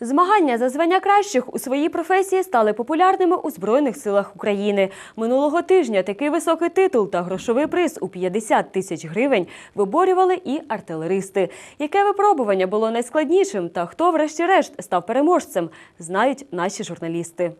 Змагання за звання кращих у своїй професії стали популярними у Збройних силах України. Минулого тижня такий високий титул та грошовий приз у 50 тисяч гривень виборювали і артилеристи. Яке випробування було найскладнішим та хто, врешті-решт, став переможцем, знають наші журналісти.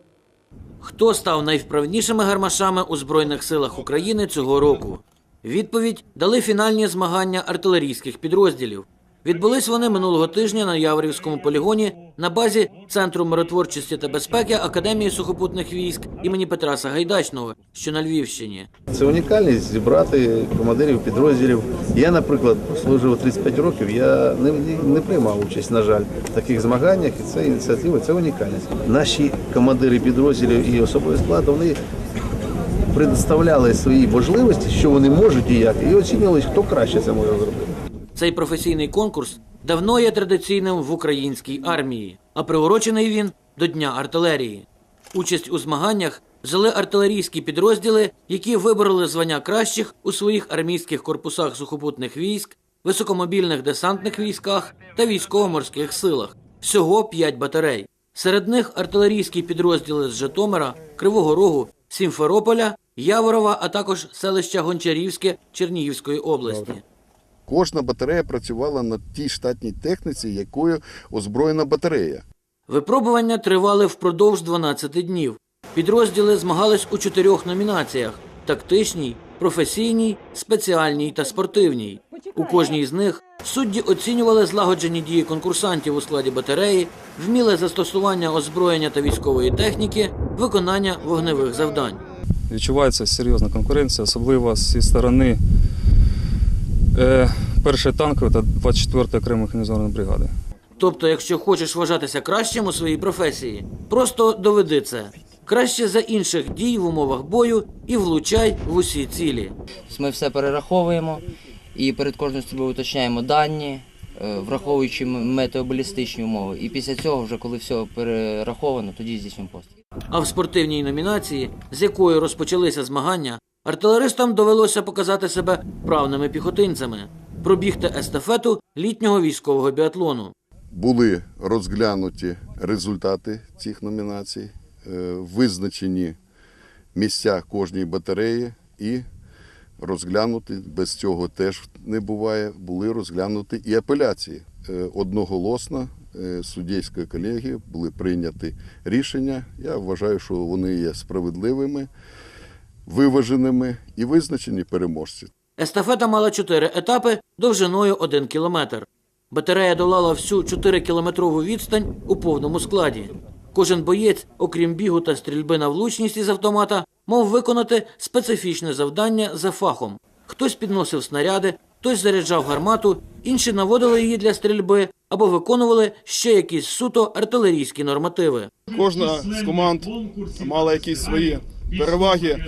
Хто став найвправнішими гармашами у Збройних силах України цього року? Відповідь дали фінальні змагання артилерійських підрозділів. Відбулись вони минулого тижня на Яворівському полігоні на базі Центру миротворчості та безпеки Академії сухопутних військ імені Петра Сагайдачного, що на Львівщині. Це унікальність зібрати командирів підрозділів. Я, наприклад, служив 35 років. Я не, не приймав участь, на жаль, в таких змаганнях. І це ініціатива, це унікальність. Наші командири підрозділів і особовий склад вони предоставляли свої можливості, що вони можуть і як, і оцінювали, хто краще це може зробити. Цей професійний конкурс давно є традиційним в українській армії, а приурочений він до Дня артилерії. Участь у змаганнях взяли артилерійські підрозділи, які вибороли звання кращих у своїх армійських корпусах сухопутних військ, високомобільних десантних військах та військово-морських силах. Всього 5 батарей. Серед них артилерійські підрозділи з Житомира, Кривого Рогу, Сімферополя, Яворова, а також селища Гончарівське Чернігівської області. Кожна батарея працювала на тій штатній техніці, якою озброєна батарея. Випробування тривали впродовж 12 днів. Підрозділи змагались у чотирьох номінаціях: тактичній, професійній, спеціальній та спортивній. У кожній з них судді оцінювали злагоджені дії конкурсантів у складі батареї, вміле застосування озброєння та військової техніки, виконання вогневих завдань. Відчувається серйозна конкуренція, особливо зі сторони е, першої танкової та 24-ї окремої механізованої бригади. Тобто, якщо хочеш вважатися кращим у своїй професії, просто доведи це. Краще за інших дій в умовах бою і влучай в усі цілі. Ми все перераховуємо і перед кожною стрільбою уточняємо дані, е, враховуючи метеобалістичні умови. І після цього, вже коли все перераховано, тоді здійснюємо постріл. А в спортивній номінації, з якої розпочалися змагання, артилеристам довелося показати себе вправними піхотинцями, пробігти естафету літнього військового біатлону. Були розглянуті результати цих номінацій, е, визначені місця кожній батареї і розглянути, без цього теж не буває, були розглянуті і апеляції. Е, Одноголосно е, суддівської колегії були прийняті рішення. Я вважаю, що вони є справедливими, виваженими і визначені переможці. Естафета мала чотири етапи довжиною 1 кілометр. Батарея долала всю 4-кілометрову відстань у повному складі. Кожен боєць, окрім бігу та стрільби на влучність із автомата, мав виконати специфічне завдання за фахом. Хтось підносив снаряди, хтось заряджав гармату, інші наводили її для стрільби або виконували ще якісь суто артилерійські нормативи. Кожна з команд мала якісь свої переваги.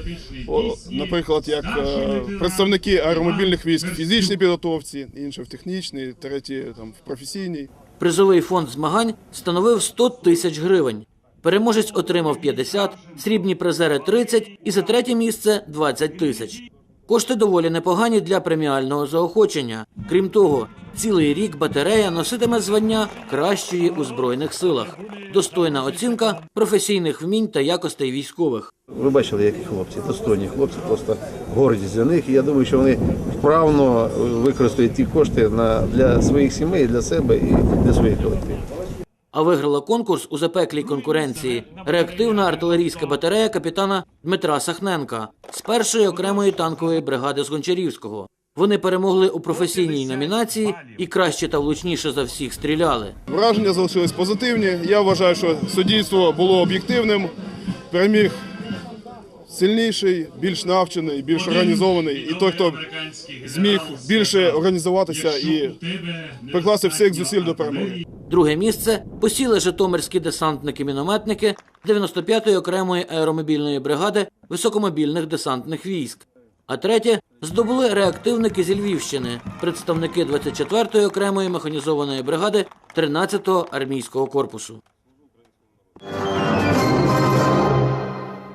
О, наприклад, як е, представники аеромобільних військ в фізичній підготовці, інші в технічній, треті там в професійній. Призовий фонд змагань становив 100 тисяч гривень. Переможець отримав 50, срібні призери 30 і за третє місце 20 тисяч. Кошти доволі непогані для преміального заохочення. Крім того, цілий рік батарея носитиме звання кращої у збройних силах. Достойна оцінка професійних вмінь та якостей військових. Ви бачили, які хлопці, достойні хлопці, просто гордість за них. Я думаю, що вони вправно використають ті кошти на, для своїх сімей, для себе і для своїх колективів. А виграла конкурс у запеклій конкуренції реактивна артилерійська батарея капітана Дмитра Сахненка з першої окремої танкової бригади з Гончарівського. Вони перемогли у професійній номінації і краще та влучніше за всіх стріляли. Враження залишились позитивні. Я вважаю, що суддівство було об'єктивним. Переміг сильніший, більш навчений, більш організований. І той, хто зміг більше організуватися і прикласти всіх зусиль до перемоги. Друге місце посіли житомирські десантники-мінометники 95-ї окремої аеромобільної бригади високомобільних десантних військ. А третє здобули реактивники зі Львівщини, представники 24-ї окремої механізованої бригади 13-го армійського корпусу.